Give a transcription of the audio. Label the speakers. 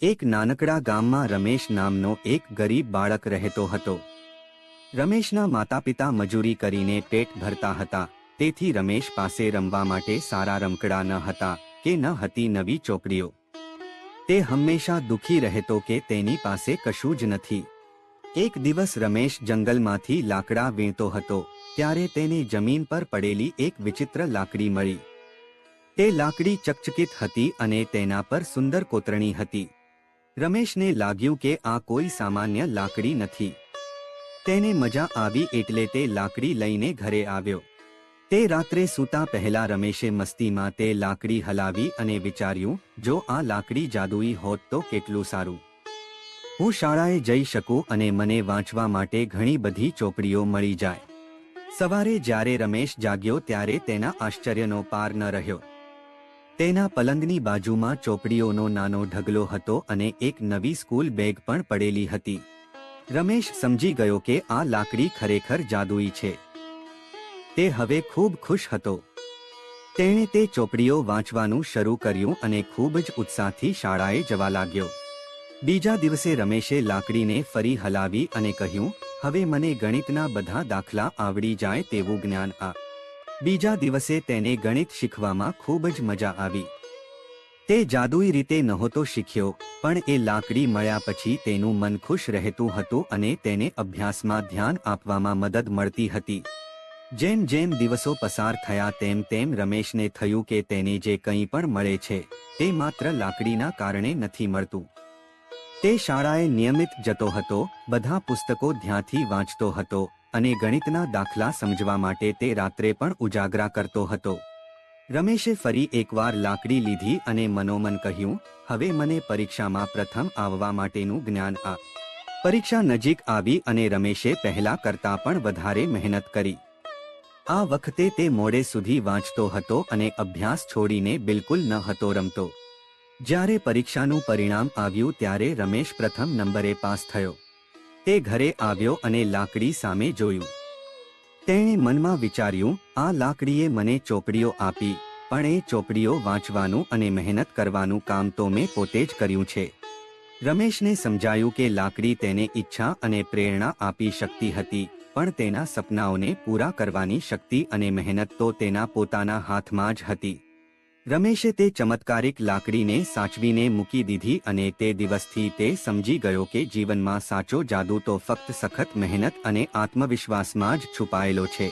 Speaker 1: એક નાનકડા ગામમાં રમેશ નામનો એક ગરીબ બાળક રહેતો હતો. રમેશના માતાપિતા મજૂરી કરીને પેટ ભરતા હતા. તેથી રમેશ પાસે રમવા માટે સારા રમકડા ન હતા કે ન હતી નવી ચોકડીઓ તે હંમેશા દુઃખી રહેતો કે તેની પાસે કશું જ નથી. એક દિવસ રમેશ જંગલમાંથી લાકડા વીણતો હતો. ત્યારે તેને જમીન પર પડેલી એક વિચિત્ર લાકડી મળી. તે લાકડી ચકચકિત હતી અને તેના પર સુંદર કોતરણી હતી. રમેશને લાગ્યું કે આ કોઈ સામાન્ય લાકડી નથી. તેને મજા આવી એટલે તે લાકડી લઈને ઘરે આવ્યો. તે રાત્રે સૂતા પહેલા રમેશે મસ્તીમાં તે લાકડી હલાવી અને વિચાર્યું, જો આ લાકડી જાદુઈ હોત તો કેટલું સારું. હું શાળાએ જઈ શકું અને મને વાંચવા માટે ઘણી બધી ચોપડીઓ મળી જાય. સવારે જ્યારે રમેશ જાગ્યો ત્યારે તેના આશ્ચર્યનો પાર ન રહ્યો. તેના પલંગની બાજુમાં ચોપડીઓનો નાનો ઢગલો હતો અને એક નવી સ્કૂલ બેગ પણ પડેલી હતી. રમેશ સમજી ગયો કે આ લાકડી ખરેખર જાદુઈ છે. તે હવે ખૂબ ખુશ હતો. તેણે તે ચોપડીઓ વાંચવાનું શરૂ કર્યું અને ખૂબ જ ઉત્સાહથી શાળાએ જવા લાગ્યો. બીજા દિવસે રમેશે લાકડીને ફરી હલાવી અને કહ્યું, હવે મને ગણિતના બધા દાખલા આવડી જાય તેવું જ્ઞાન આ. બીજા દિવસે તેને ગણિત શીખવામાં ખૂબ જ મજા આવી. તે જાદુઈ રીતે નહોતો શીખ્યો, પણ એ લાકડી મળ્યા પછી તેનું મન ખુશ રહેતું હતું અને તેને અભ્યાસમાં ધ્યાન આપવામાં મદદ મળતી હતી. જેમ જેમ દિવસો પસાર થયા તેમ તેમ રમેશને થયું કે તેને જે કંઈ પણ મળે છે, તે માત્ર લાકડીના કારણે નથી મળતું. તે શાળાએ નિયમિત જતો હતો, બધા પુસ્તકો ધ્યાંથી વાંચતો હતો અને ગણિતના દાખલા સમજવા માટે તે રાત્રે પણ ઉજાગરા કરતો હતો. રમેશે ફરી એકવાર લાકડી લીધી અને મનોમન કહ્યું, હવે મને પરીક્ષામાં પ્રથમ આવવા માટેનું જ્ઞાન આ. પરીક્ષા નજીક આવી અને રમેશે પહેલા કરતા પણ વધારે મહેનત કરી. આ વખતે તે મોડે સુધી વાંચતો હતો અને અભ્યાસ છોડીને બિલકુલ ન હતો રમતો. જ્યારે પરીક્ષાનું પરિણામ આવ્યું ત્યારે રમેશ પ્રથમ નંબરે પાસ થયો. તે ઘરે આવ્યો અને લાકડી સામે જોયું. તેણે મનમાં વિચાર્યું, આ લાકડીએ મને ચોપડીઓ આપી, પણ એ ચોપડીઓ વાંચવાનું અને મહેનત કરવાનું કામ તો મેં પોતે જ કર્યું છે. રમેશને સમજાયું કે લાકડી તેને ઈચ્છા અને પ્રેરણા આપી શકતી હતી, પણ તેના સપનાઓને પૂરા કરવાની શક્તિ અને મહેનત તો તેના પોતાના હાથમાં જ હતી. રમેશે તે ચમત્કારિક લાકડીને સાચવીને મૂકી દીધી અને તે દિવસથી તે સમજી ગયો કે જીવનમાં સાચો જાદુ તો ફક્ત સખત મહેનત અને આત્મવિશ્વાસમાં જ છુપાયેલો છે.